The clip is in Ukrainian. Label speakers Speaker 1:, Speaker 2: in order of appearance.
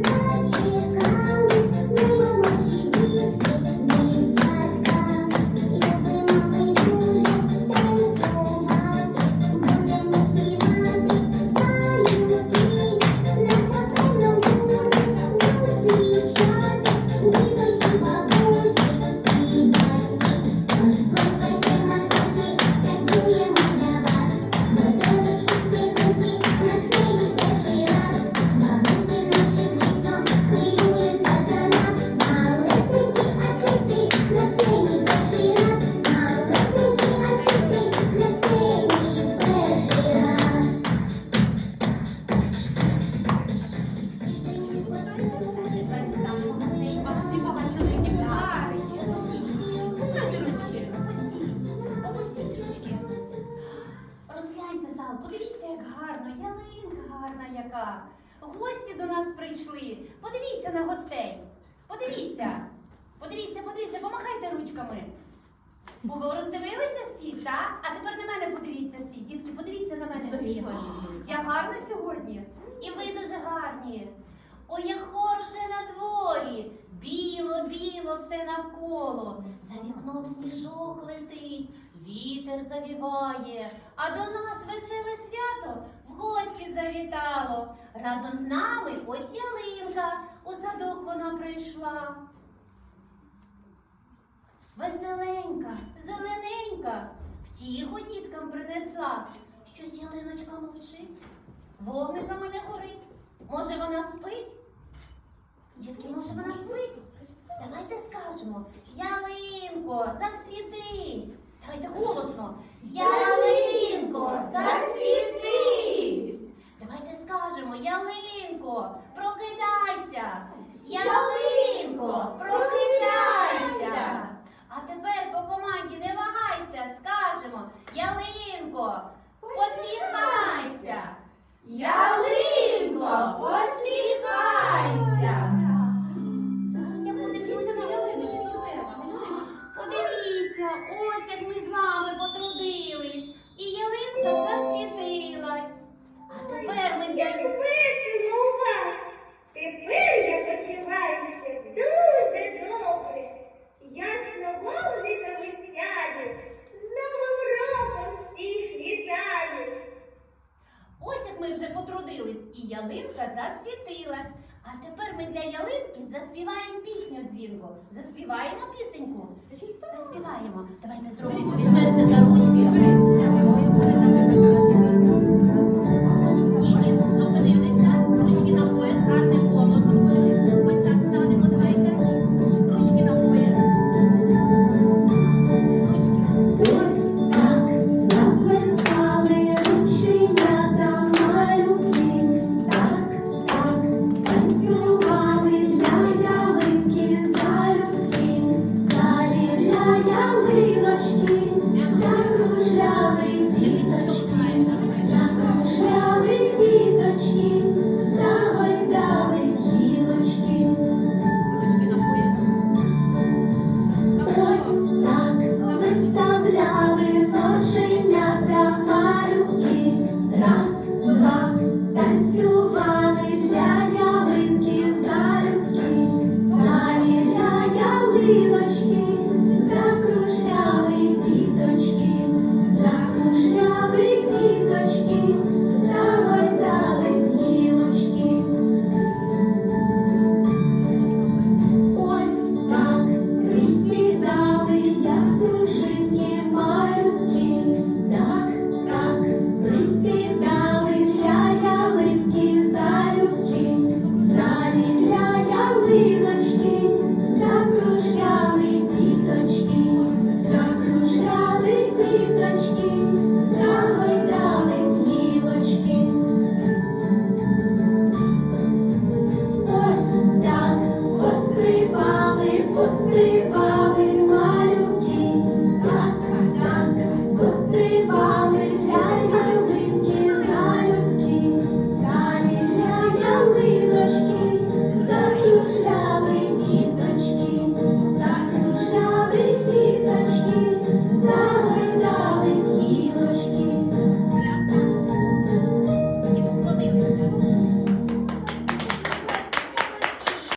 Speaker 1: Thank you. Гарно, ялинка гарна яка. Гості до нас прийшли. Подивіться на гостей. Подивіться. Подивіться, подивіться, помахайте ручками. Бо ви роздивилися всі, так? А тепер на мене подивіться всі. Дітки, подивіться на мене всі. Я гарна сьогодні. І ви дуже гарні. Ой, як хороше на дворі. Біло, біло все навколо. За вікном сніжок летить, вітер завіває. А до нас веселе свято гості завітало. Разом з нами ось ялинка, у садок вона прийшла. Веселенька, зелененька, втіху діткам принесла. Щось ялиночка мовчить, вогниками не горить. Може, вона спить? Дітки, може, вона спить? Давайте скажемо. Ялинко, засвітись. Давайте голосно. Ялинко, засвітись. Давайте скажемо, Ялинко, прокидайся. Ялинко, ялинка засвітилась. А тепер ми для ялинки заспіваємо пісню дзвінку. Заспіваємо пісеньку. Заспіваємо. Давайте зробимо від love.